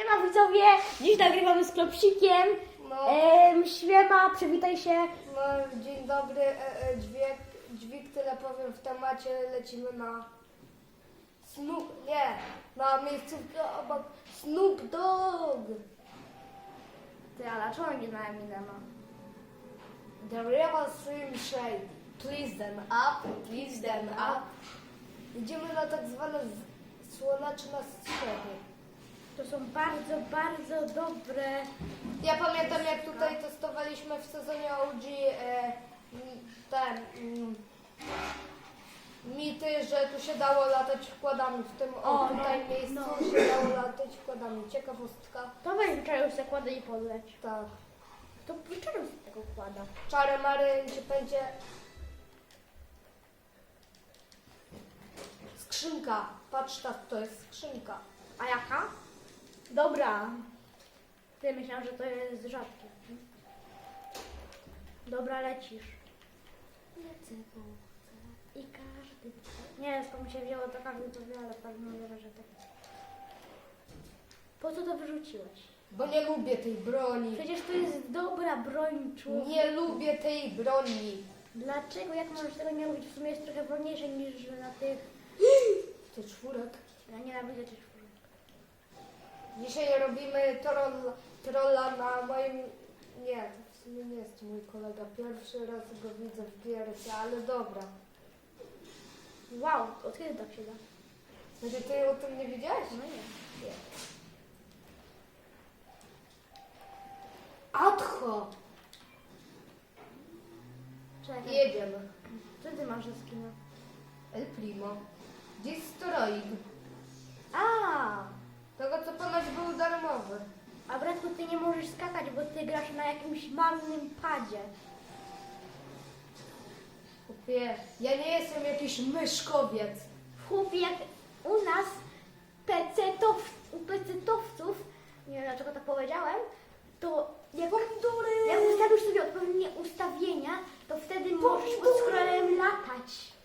Siema widzowie, dziś nagrywamy z Klopsikiem. No. Świema, przywitaj się. No, dzień dobry, e, e, dźwięk, dźwig, tyle powiem w temacie, lecimy na Snoop, nie, na miejscówkę obok Snoop Dogg. Ty, ale czemu nie na Eminema? The river Slim Shade, please them up, please them up. Idziemy na tak zwane z- słoneczne strzechy. To są bardzo, bardzo dobre. Ja pamiętam jak tutaj testowaliśmy w sezonie OG e, ten mm, mity, że tu się dało latać wkładami. W tym o, O, tutaj no, miejscu no. się dało latać wkładami. Ciekawostka. To weź czaruś zakłada i podleć. Tak. To czaruś tego układa. Czary mary ci będzie. Skrzynka. Patrz tak, to jest skrzynka. A jaka? Dobra. Ty myślałam, że to jest rzadkie. Dobra, lecisz. Lecę, bo I każdy. Nie wiem skąd mi się wzięło to każdy to wie, ale pewno wie, że tak. Po co to wyrzuciłeś? Bo nie lubię tej broni. Przecież to jest dobra broń człowieka. Nie lubię tej broni. Dlaczego? Jak możesz tego nie lubić? W sumie jest trochę wolniejsze niż na tych... Ty czwórek. Ja nienawidzę tych czwórek. Dzisiaj robimy trolla, trolla na moim... Nie, to w sumie nie jest mój kolega. Pierwszy raz go widzę w gierce, ale dobra. Wow, od kiedy tak się da? Znaczy ty o tym nie wiedziałeś? No nie. Nie. Adcho! Czekaj. Jedziemy. Co ty masz za skina? El Primo. Gdzie jest steroid? A! Tego co ponoć był darmowy. A bratku, ty nie możesz skakać, bo ty grasz na jakimś marnym padzie. Chłopie, ja nie jestem jakiś myszkowiec. Chłopie, jak u nas PC-tow, u PC-towców, nie wiem dlaczego tak powiedziałem, to jak, jak ustawisz sobie odpowiednie ustawienia, to wtedy możesz pod scrollem latać.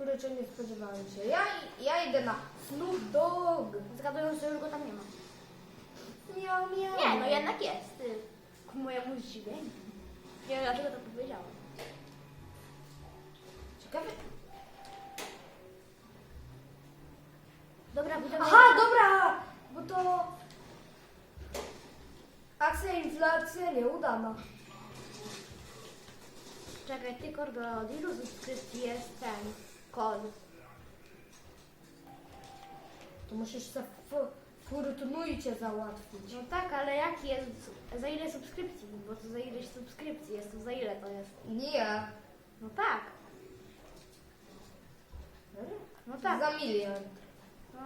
Kurczę, nie spodziewałem się. Ja, ja idę na Snoop Dogg. Zgadując, że już go tam nie ma. Miau, miau. Nie, no jednak jest. Ty. Ku mojemu zdziwieniu. Nie wiem dlaczego to powiedziałam. Ciekawe. Dobra, widzowie. Aha, dobra! Bo to... Akcja inflacja nieudana. Czekaj, ty Kordo, od ilu subskrypcji jest ten kod? To musisz f- fortunujcie załatwić. No tak, ale jaki jest, za ile subskrypcji? Bo to za ileś subskrypcji jest, to za ile to jest? Nie. No tak, no tak. Za milion. No,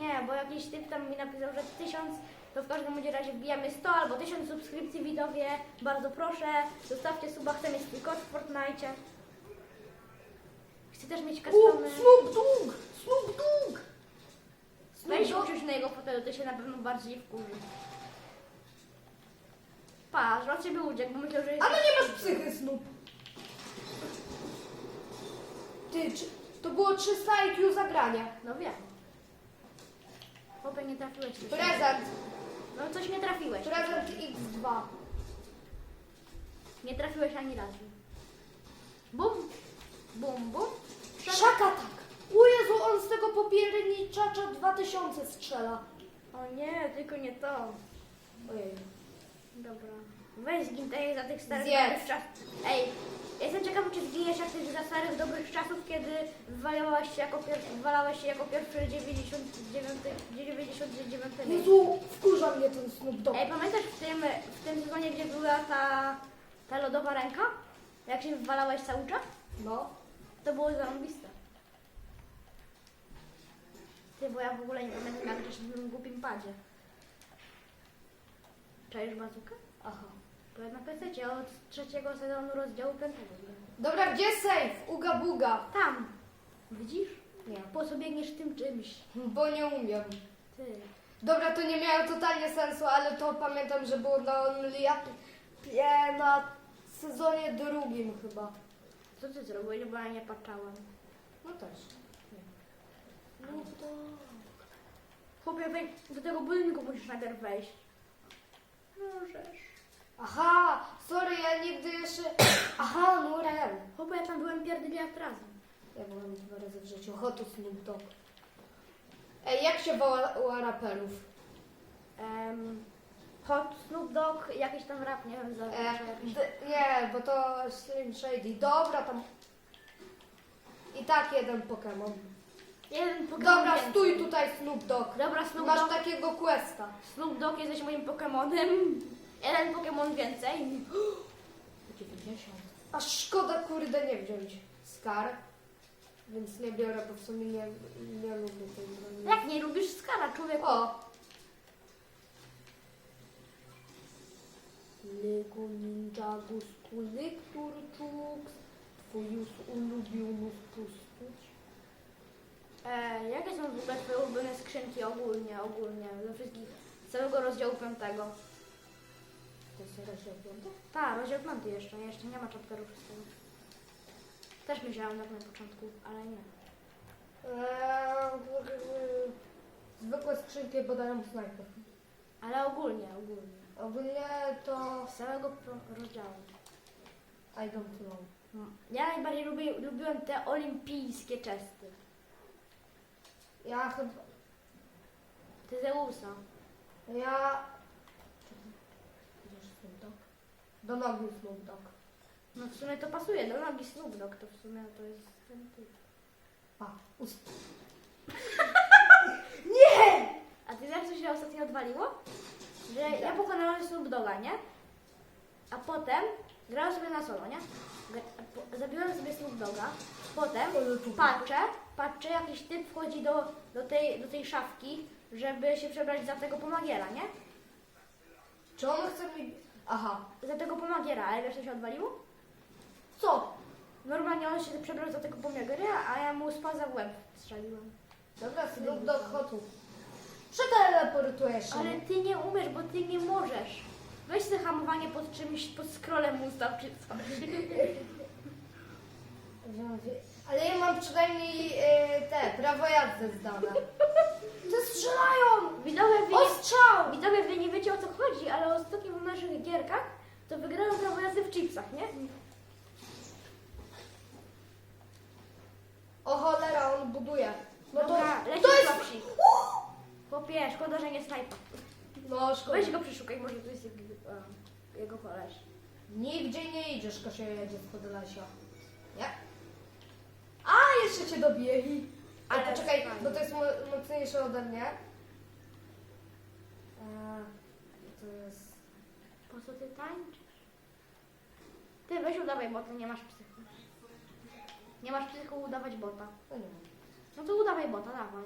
nie, bo jakiś typ tam mi napisał, że tysiąc, to w każdym bądź razie wbijamy 100 albo 1000 subskrypcji widzowie. Bardzo proszę, zostawcie suba, chcę mieć kod w Fortnite. Chcę też mieć U, custome. Snoop Dogg! Snoop Dogg! Weź uczyć na jego fotelu, to się na pewno bardziej wkurzy. Patrz, od ciebie uciekł, bo myślał, że jest... Ale nie masz psychy, Snoop. Ty, czy, to było 300 IQ zagrania. No wiem. Chłopie, nie trafiłeś coś. Prezent. No coś nie trafiłeś. Prezent X2. Nie trafiłeś ani razu. Bum, bum, bum. Szaka tak. O Jezu, on z tego popierniczacza 2000 strzela. O nie, tylko nie to. Ojej. Dobra. Weź zgin tej za tych starych Zjedz. dobrych czasów. Ej, jestem ciekawa, czy zginiesz jak tych za starych dobrych czasów, kiedy wywalałaś się jako pierwszy, wywalałeś się jako pierwszy 99, 99 Jezu, wkurza mnie ten Snoop Dogg. Ej, pamiętasz w tym, w tym sezonie, gdzie była ta, ta lodowa ręka? Jak się wywalałeś cały czas? No. To było zarąbiste. Ty, bo ja w ogóle nie pamiętam jak grać w tym głupim padzie. Czaisz bazukę? Aha. To jest na PC od trzeciego sezonu rozdziału piątego. Dobra, gdzie safe? Uga buga. Tam! Widzisz? Nie. Po co biegniesz tym czymś? Bo nie umiem. Ty. Dobra, to nie miało totalnie sensu, ale to pamiętam, że było na e, na sezonie drugim chyba. Co ty zrobiłeś, bo ja nie patrzałam. No też. No to... Chłopie, wej, do tego budynku musisz najpierw wejść. Możesz. Aha, sorry, ja nigdy jeszcze... Aha, no. Chłopie, ja tam byłem pierdyliard razy. Ja byłem dwa razy w życiu. Hotu Snoop Dogg. Ej, jak się woła raperów? Um, Hot Snoop Dogg, jakiś tam rap, nie wiem, za E, jakiś... d- nie, bo to Slim Shady. Dobra, tam... I tak jeden Pokémon. Jeden Pokémon Dobra, więcej. stój tutaj Snoop Dogg. Dobra, Snoop Masz Dogg, takiego questa. Snoop Dogg, jesteś moim Pokémonem. Jeden Pokémon więcej. 90. Aż szkoda kurde nie wziąć Scar. Więc nie biorę, bo w sumie nie, nie lubię tej broni. Jak nie lubisz Skara, człowieku? O! Lego Ninjago Collector Chux. Twój już ulubiony spuścić. E, jakie są w ogóle twoje ulubione skrzynki ogólnie, ogólnie, ze wszystkich, z całego rozdziału piątego? To jest rozdział piąty? Tak, rozdział piąty jeszcze, jeszcze nie ma chapteru wszystkiego. Też myślałam tak na początku, ale nie. Eee, zwykłe skrzynki podają snajper. Ale ogólnie, ogólnie. Ogólnie to Z całego pro- rozdziału. I don't know. No. Ja najbardziej lubię, lubiłem te olimpijskie czesty. Ja chyba... Ty Zeusa. Ja... Gdzież Snoop Dogg? Do nogi Snoop Dogg. No w sumie to pasuje do nogi Snoop Dogg, to w sumie to jest ten typ. Pa. Ust. A ty wiesz, co się ostatnio odwaliło? Że ja pokonałem Snoop Doga, nie? A potem grałem sobie na solo, nie? Gra- Zabiłem sobie Snoop Doga, potem patrzę, patrzę, jakiś typ wchodzi do, do, tej, do tej szafki, żeby się przebrać za tego pomagiera, nie? Czy on chce mi... Aha. Za tego pomagiera, ale wiesz, co się odwaliło? Co? Normalnie on się przebrał za tego pomagiera, a ja mu spaza w łeb strzeliłem. Dobra, Snoop Dogg hotu. Przeteleportujesz się. Ale ty nie umiesz, bo ty nie możesz. Weź sobie hamowanie pod czymś, pod scrollem ustaw czy coś. Ale ja mam przynajmniej e, te, prawo jazdy zdane. Te strzelają! Widzowie, wy nie, Ostrzał! widzowie, wy nie wiecie o co chodzi, ale ostatnio w naszych gierkach to wygrałem prawo jazdy w chipsach, nie? O cholera, on buduje. No to, Dobra, leci to jest... klapsik. Chłopie, szkoda, że nie snajpa. No szkoda. Weź go przeszukaj, może to jest jego, a, jego koleś. Nigdzie nie idziesz, Kasia jedzie z Podlasia. Nie? A, jeszcze cię dobije. Ale Ale poczekaj, fajnie. bo to jest mo- mocniejsze ode mnie. Eee, to jest... Po co ty tańczysz? Ty weź udawaj bota, nie masz psychu. Nie masz psychu udawać bota. No nie wiem. No to udawaj bota, dawaj.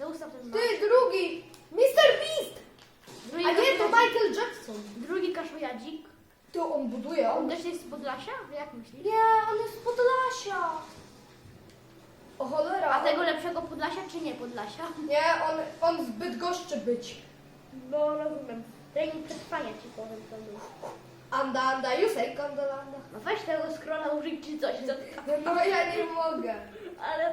Se ustaw ten. Ty, drugi! Mr. Beast! Drugi A nie, to. Michael Jackson. Drugi kaszujadzik. To on buduje, On on... też jest z Podlasia? Jak myślisz? Nie, on jest z Podlasia. O cholera. A tego lepszego Podlasia czy nie Podlasia? Nie, on, on zbyt goszczy być. No rozumiem. Trening przetrwania ci powiem to był. Anda, anda, you say kondolanda. No weź tego scrolla użyć czy coś, co ty tam. No ja nie mogę. Ale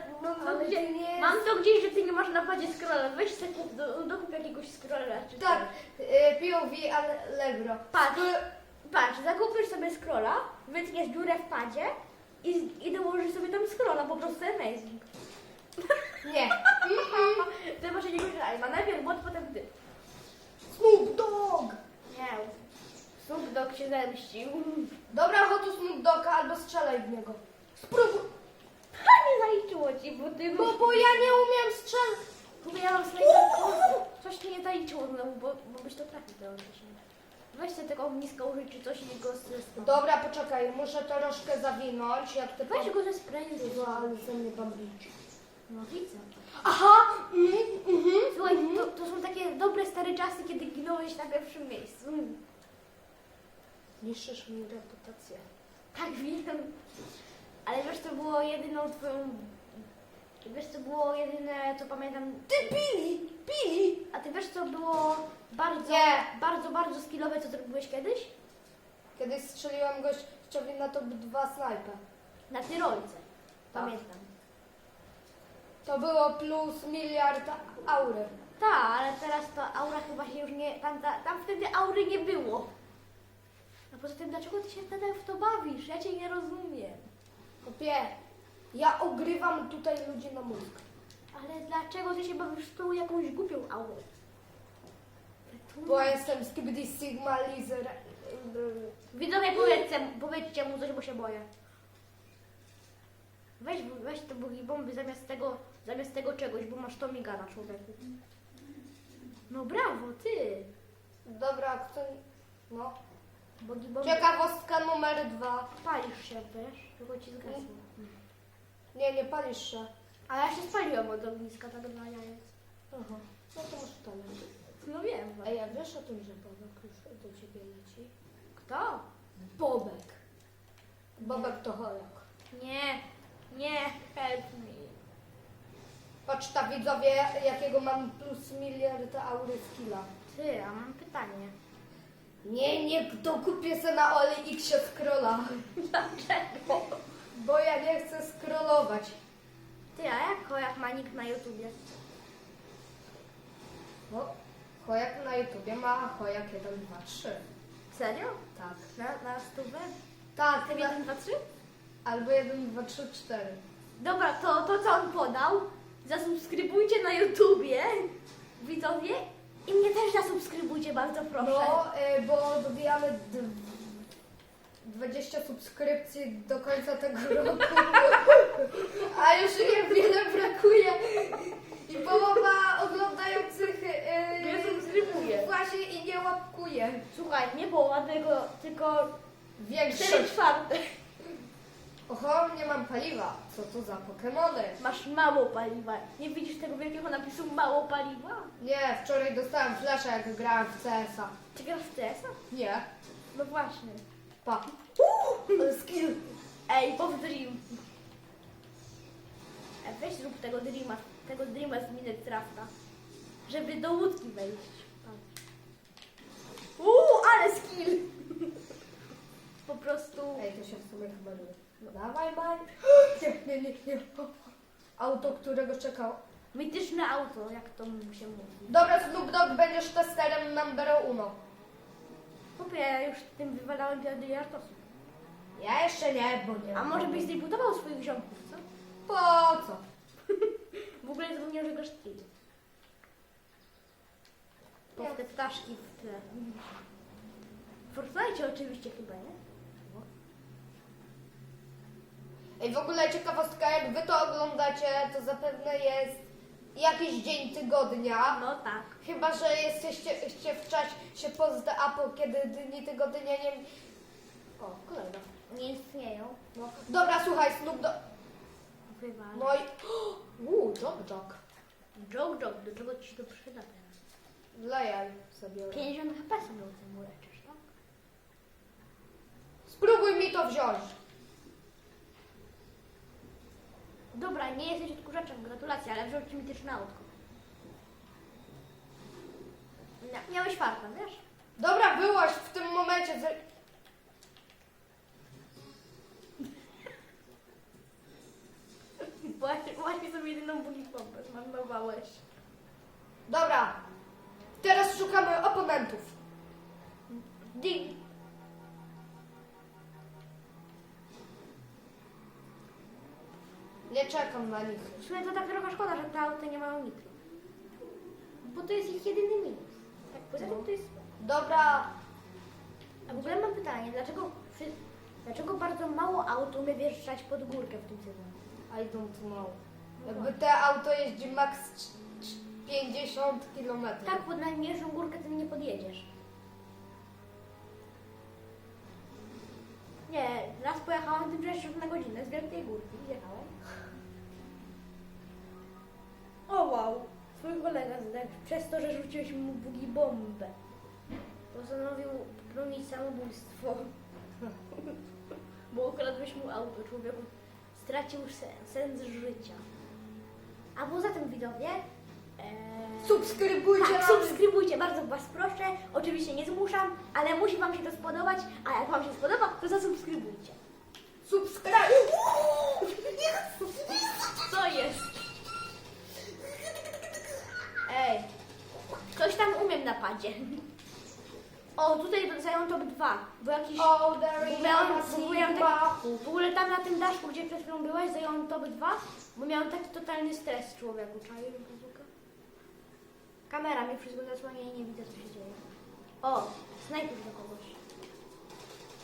gdzie, nie jest- mam to gdzieś, że ty nie masz na padzie scrolla. Weź sobie do, dokup jakiegoś scrolla czy Tak, coś. y, POV Allegro. Patrz. Patrz, zakupisz sobie scrolla, wytniesz dziurę w padzie i, i dołożysz sobie tam scrolla, po prostu amazing. Nie. Ty masz jakiegoś live'a, najpierw bot, potem ty. Snoop Dogg. Nie, Snoop Dogg się zemścił. Dobra, chodź Snoop Dogga albo strzelaj w niego. Spróbuj. Ha, nie zaliczyło ci, bo ty No bo ja nie umiem strzelać. Bo ja mam snajper. Coś ci nie zaliczyło znowu, bo, bo byś to trafił teoretycznie. Weź sobie tego ogniska użyć czy coś i go Dobra, poczekaj, muszę troszkę zawinąć, jak ty Weź go ze sprayem. Jezu, ale ze mnie bambić. No widzę. Aha! Mm, mhm. Słuchaj, to, to są takie dobre stare czasy, kiedy ginąłeś na pierwszym miejscu. Niszczysz mi reputację. Tak wiem. Ale wiesz, to było jedyną twoją... Wiesz, co było jedyne, co pamiętam... Ty pili! Pili! A ty wiesz, co było bardzo, Nie. bardzo, bardzo skillowe, co zrobiłeś kiedyś? Kiedyś strzeliłam gościowi na top 2 snajpę. Na tyrolce. Tak. Pamiętam. To było plus miliard aury. Tak, ale teraz to aura chyba się już nie. Tam, tam, tam wtedy aury nie było. A poza tym, dlaczego ty się wtedy w to bawisz? Ja cię nie rozumiem. Kopie, ja ogrywam tutaj ludzi na mózg. Ale dlaczego ty się bawisz tą jakąś głupią aurę? Bo jestem Skibidi Sigma Lizer. Widzowie, powiedzcie, powiedzcie mu coś, bo się boję. Weź, weź te bugi bomby zamiast tego, zamiast tego czegoś, bo masz to miga na człowieku. No brawo, ty! Dobra, kto... No. Bugi bomby. Ciekawostka numer dwa. Palisz się, wiesz? Tylko ci zgasło. Nie, nie palisz się. A ja się spaliłam od ogniska, tak dla jajec. Aha. No to masz talent. No wiem. Ej, a wiesz o tym, że Bobek już do ciebie leci? Kto? Bobek. Bobek to chojak. Nie, nie, help me. Patrz ta widzowie, jakiego mam plus miliard aury skilla. Ty, a mam pytanie. Nie, nie, to kupię se na OLX scrolla. Dlaczego? Bo ja nie chcę scrollować. Ty, a jak chojak ma nick na YouTubie? No, chojak na YouTubie ma chojak 1, 2, 3. Serio? Tak. Na, na stówę? Tak, Ty na, 1, 2, 3? albo 1, 2, 3, 4. Dobra, to, to co on podał, zasubskrybujcie na YouTubie, widzowie, i mnie też zasubskrybujcie, bardzo proszę. No, y, bo dobijamy d- 20 subskrypcji do końca tego roku. A już niewiele brakuje. I połowa oglądających y, Nie subskrybuje. właśnie i nie łapkuje. Słuchaj, nie połowa, tylko, tylko 4 Większość. czwarte. Oho, nie mam paliwa. Co to za Pokemony? Masz mało paliwa. Nie widzisz tego wielkiego napisu mało paliwa? Nie, wczoraj dostałem flasza jak grałem w CS-a. Czy grasz w CS-a? Nie. No właśnie. Pa. Ale skill. Ej, pow dream. Ej, weź zrób tego dreama, tego dreama z Minecrafta. Żeby do łódki wejść. Uuu, ale skill! Po prostu... Ej, to się w sumie chyba lubi. No dawaj, baj. Nie, nie, nie, nie. Auto, którego czekał. Mityczne auto, jak to mu się mówi. Dobra, Snoop Dogg, będziesz testerem number uno. Chłopie, ja już tym wywalałem piąty jartosów. Ja jeszcze nie, bo nie A może byś zdebutował swoich ziomków, co? Po co? W ogóle zapomniałem, że grasz Trill. Po te ptaszki w tle. W Fortnite oczywiście chyba, nie? Ej, w ogóle ciekawostka, jak wy to oglądacie, to zapewne jest jakiś dzień tygodnia. No tak. Chyba, że jesteście chcecie w czasie post Apple, kiedy dni tygodnia nie... O, kolega. Nie istnieją. No. Dobra, słuchaj, Snoop Dogg. Wywal. No i... Uuu, Dog Dog. Joke, joke, do czego ci się to przyda teraz? Dla jaj sobie. 50 HP sobie uleczysz, tak? Spróbuj mi to wziąć. Dobra, nie jesteś odkurzaczem, gratulacje, ale wziął ci mityczne autko. Mia- Miałeś farta, wiesz? Dobra, byłaś w tym momencie. Ze... Właśnie, właśnie sobie jedyną pompę zmarnowałeś. Dobra. Teraz szukamy oponentów. Ding! Czekam na nich. W sumie to tak trochę szkoda, że te auta nie mają nitro. Bo to jest ich jedyny minus. Tak, poza tym to jest... Dobra. A w ogóle mam pytanie, dlaczego, przy... dlaczego bardzo mało aut umie wjeżdżać pod górkę w tym sezonie? I don't know. Jakby te auto jeździ max c- c- 50 km. Tak, pod najmniejszą górkę ty nie podjedziesz. Nie, raz pojechałam tym 60 na godzinę z wielkiej górki. Jechałem. O wow! Twój kolega zdech przez to, że rzuciłeś mu bugi bombę. Postanowił popełnić samobójstwo. Bo ukradłeś mu auto, człowieku. Stracił sen, sens życia. A poza tym widzowie... Ee... Subskrybujcie Tak, nas. subskrybujcie, bardzo Was proszę. Oczywiście nie zmuszam, ale musi Wam się to spodobać, a jak Wam się spodoba, to zasubskrybujcie. Subskrybuj. Co jest? Napadzie. O, tutaj zajął top 2, bo jakiś... O, Bo miałem, miałem taki, w ogóle tam na tym daszku, gdzie przed chwilą byłaś, zająłem top 2, bo miałem taki totalny stres człowieku. Bazooka? Kamera mi wszystko zasłania i nie widzę, co się dzieje. O, snajper do kogoś.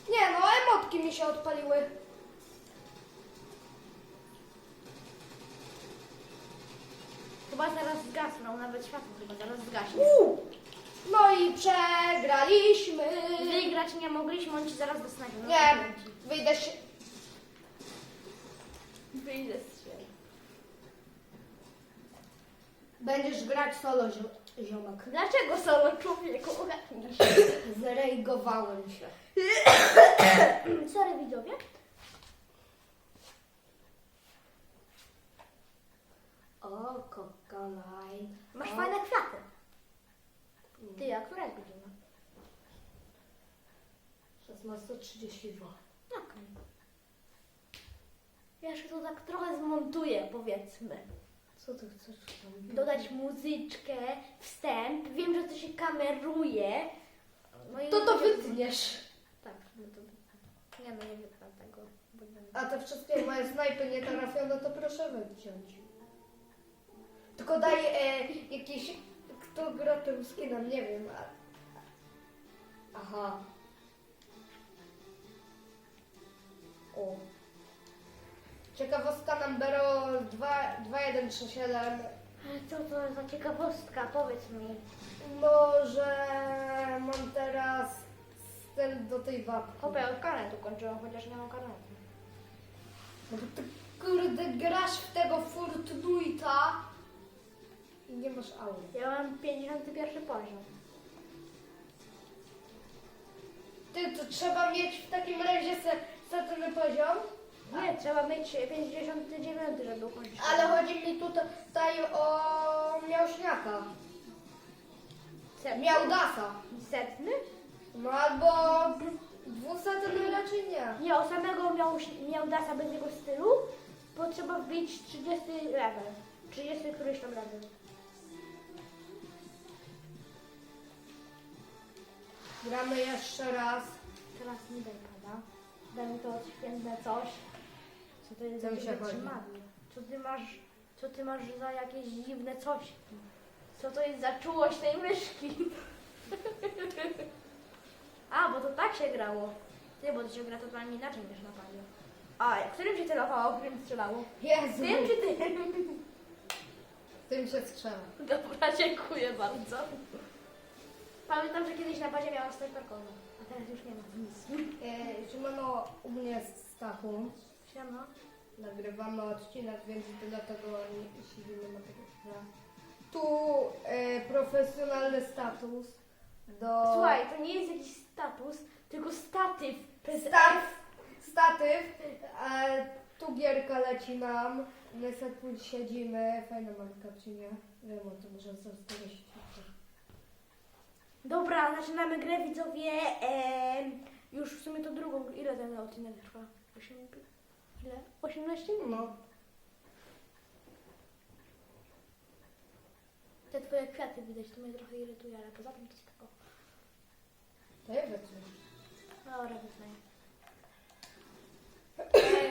Nie no, emotki mi się odpaliły. Chyba zaraz zgasną, nawet światło chyba zaraz zgaśnie. Uuu. No i przegraliśmy. Wygrać nie mogliśmy, on ci zaraz do snajper. no Nie, wyjdę się. Wyjdę z siebie. Będziesz grać solo, zio- ziomek. Dlaczego solo człowieku? Ogarnij się. Zrejgowałem się. Sorry widzowie. O. Masz O. fajne kwiaty. Ty, a która jest godzina? 16.32. Okej. Ja jeszcze to tak trochę zmontuję, powiedzmy. Co ty chcesz tam? Dodać muzyczkę, wstęp. Wiem, że to się kameruje. No i To to wytniesz. Tak, no to Nie no, nie wytnę tego. Bo nie A te wszystkie moje snajpy nie trafione, to proszę wyciąć. Tylko daj e, jakiś... Kto gra tym skinem, nie wiem. A... Aha. O. Ciekawostka numbero 2 2137. Ale co to za ciekawostka? Powiedz mi. No, że mam teraz styl do tej babki. Ja od karnetu kończyłam, chociaż nie mam karnetu. No bo ty kurde grasz w tego Fortnite'a nie masz aury. Ja mam 51 poziom. Ty, to trzeba mieć w takim razie se, setny poziom, Nie, trzeba mieć 59, żeby ukończyć. ale chodzi mi tutaj o miałśniaka, Setny? miałdasa. Setny? No albo dwusetny raczej nie. Nie, o samego miał, miał dasa bez jego stylu potrzeba wbić 30 level. 30 któryś tam level. Gramy jeszcze raz. Teraz mi daj pada. Daj mi to święte coś. Co to jest za Co mi się dziwne chodzi? trzymadło? Co ty masz, co ty masz za jakieś dziwne coś? Co to jest za czułość tej myszki? A, bo to tak się grało. Ty, bo to się gra totalnie inaczej niż na padzie. A, którym się celowało, którym strzelało? Jezu, Tym czy tym? tym się strzela. Dobra, dziękuję bardzo. Pamiętam, że kiedyś na bazie miałam snajperkoną, a teraz już nie ma nic. E, Siemano, u mnie jest Stachu. Siema. Nagrywamy odcinek, więc dlatego nie siedzimy na tego chwilę. Tu e, profesjonalny status do... Słuchaj, to nie jest jakiś status, tylko statyw. To jest Staw, statyw, e, tu gierka leci nam, my sobie tu siedzimy, fajna mam kapcinie, wiem o tym, że Dobra, zaczynamy grę widzowie. Już w sumie to drugą. Ile ten odcinek trwa? 8, ile? 18 minut. No, Te twoje kwiaty widać, to mnie trochę irytuje, ale poza tym to spoko. to ja wiecie. Dobra, wyznaję.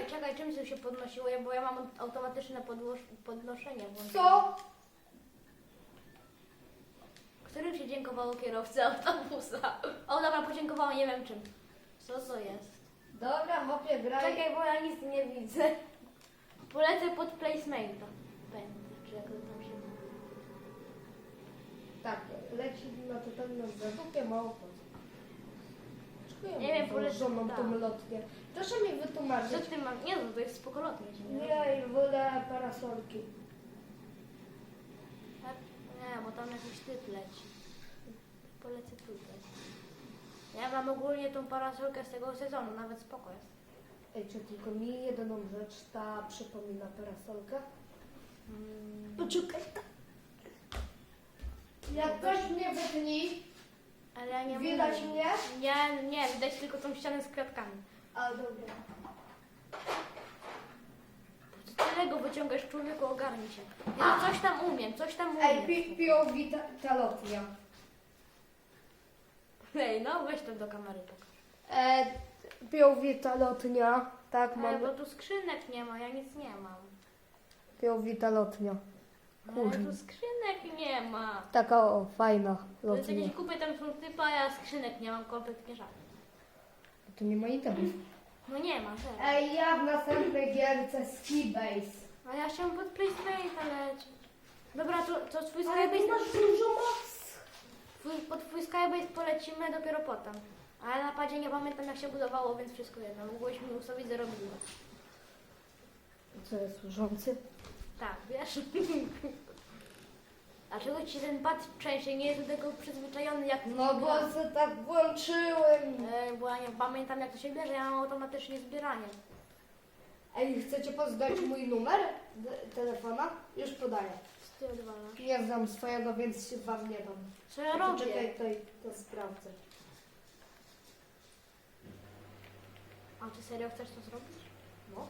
Czekaj, czym to się podnosiło? Ja, bo ja mam automatyczne podłoż- podnoszenie. włączone. Co? Którym się dziękowało kierowcy autobusa? O, dobra, podziękowało, nie wiem czym. Co to jest? Dobra, hopie, graj. Czekaj, bo ja nic nie widzę. Polecę pod placemate. Będę, czy jak to tam się Tak, leci na totalną zadupie małpę. Nie wiem, polecam, żoną tak. tą lotkę. Proszę mi Co wytłumaczyć. ty masz? Nie no, to jest spokolotnie. Nie, Nie, wolę parasolki. nie, bo tam jakiś typ leci. Polecę tutaj. Ja mam ogólnie tą parasolkę z tego sezonu, nawet spoko jest. Ej, czy tylko mi jedyną rzecz ta przypomina parasolkę? Mm, Poczekaj. Jak ktoś mnie wytni, ale ja nie widać mówię. mnie? Nie, nie, widać tylko tą ścianę z kwiatkami. A dobra. Co tyle go wyciągasz, człowieku, ogarnij się. Ja coś tam umiem, coś tam umiem. Ej, pi- POV ta, ta lotnia. Ej, no weź to do kamery pokaż. E, Piąwita lotnia. Tak, Ale mam. bo tu skrzynek nie ma, ja nic nie mam. Piąwita lotnia. Ale Kurde. tu skrzynek nie ma. Taka o, fajna To jest lotnia. jakieś kupię tam są typa, a ja skrzynek nie mam kompletnie żadnych. To nie ma itemów. No nie ma, serio. Ej, ja w następnej gierce Skibase. A ja chciałam pod PlayStation lecieć. Dobra, to, to twój Ale ty masz dużo moc. Twój, pod twój Skybase polecimy dopiero potem. Ale na padzie nie pamiętam jak się budowało, więc wszystko jedno. Mogłyśmy ustawić 0 milion. Co jest służący? Tak, wiesz? Dlaczego ci ten pad częściej nie jest do tego przyzwyczajony jak No bo se tak włączyłem. E, bo ja nie pamiętam jak to się bierze, ja mam automatycznie zbieranie. Ej, chcecie poznać mój numer d- telefona? Już podaję. Ty odwalasz? Nie znam swojego, więc się wam nie dam. Co ja robię? Czekaj, to, to sprawdzę. A ty serio chcesz to zrobić? No.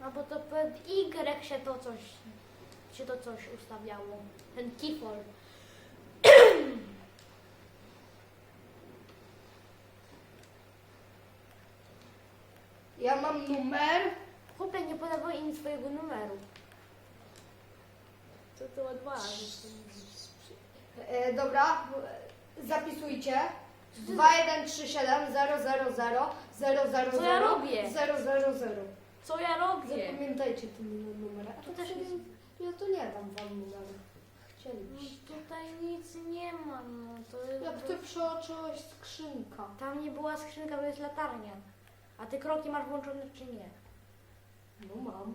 No bo to pod Y się to coś, się to coś ustawiało. Ten keyfol. Ja mam numer. Chłopie, nie podawaj im swojego numeru. Co ty odwalasz? E, dobra, zapisujcie. 2137 000 000 Co ja robię? 000. Co ja robię? Zapamiętajcie ten numer. A Tu to też jest- Ja to nie dam wam numeru. Chcielibyście. No, Tutaj nic nie ma, no to. Jak ty przeoczyłeś skrzynka. Tam nie była skrzynka, bo jest latarnia. A ty kroki masz włączone czy nie? No mam.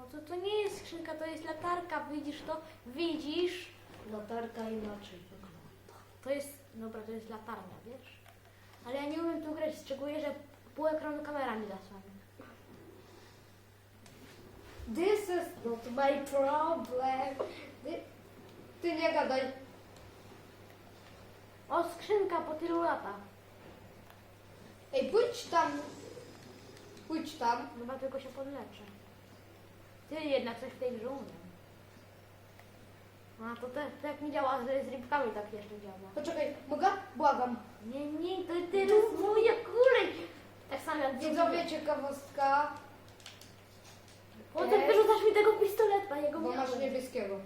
No to to nie jest skrzynka, to jest latarka, widzisz to? Widzisz? Latarka inaczej wygląda. To jest, dobra, to jest latarnia, wiesz? Ale ja nie umiem tu grać, szczególnie, że pół ekranu kamera mi zasłania. This is not my problem. Ty, ty nie gadaj. O, skrzynka po tylu latach. Ej, pójdź tam. Pójdź tam. Chyba tylko się podleczę. Ty jednak coś w tej grze umiem. A to też tak mi działa, że z rybkami tak jeszcze działa. Poczekaj, mogę? Błagam. Nie, nie, to teraz moje kulej. Tak samo jak Widzowie, ciekawostka. Potem wyrzucasz mi tego pistoleta, jego Bo masz miałem. niebieskiego.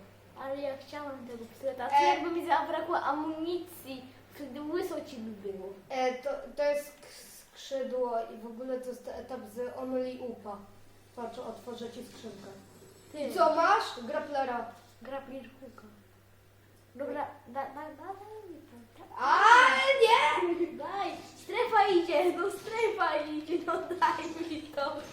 Ale ja chciałam tego pistoleta. Co E. jakby mi zabrakło amunicji? Wtedy łyso ci by było. E, to, to jest sk- skrzydło i w ogóle to jest etap z Only Upa. Patrz, otworzę ci skrzynkę. Ty, I co masz? Graplera. Grappling hook. Dobra, da, da, da, daj mi to. da- A nie! Daj, strefa idzie, no strefa idzie, no daj mi to.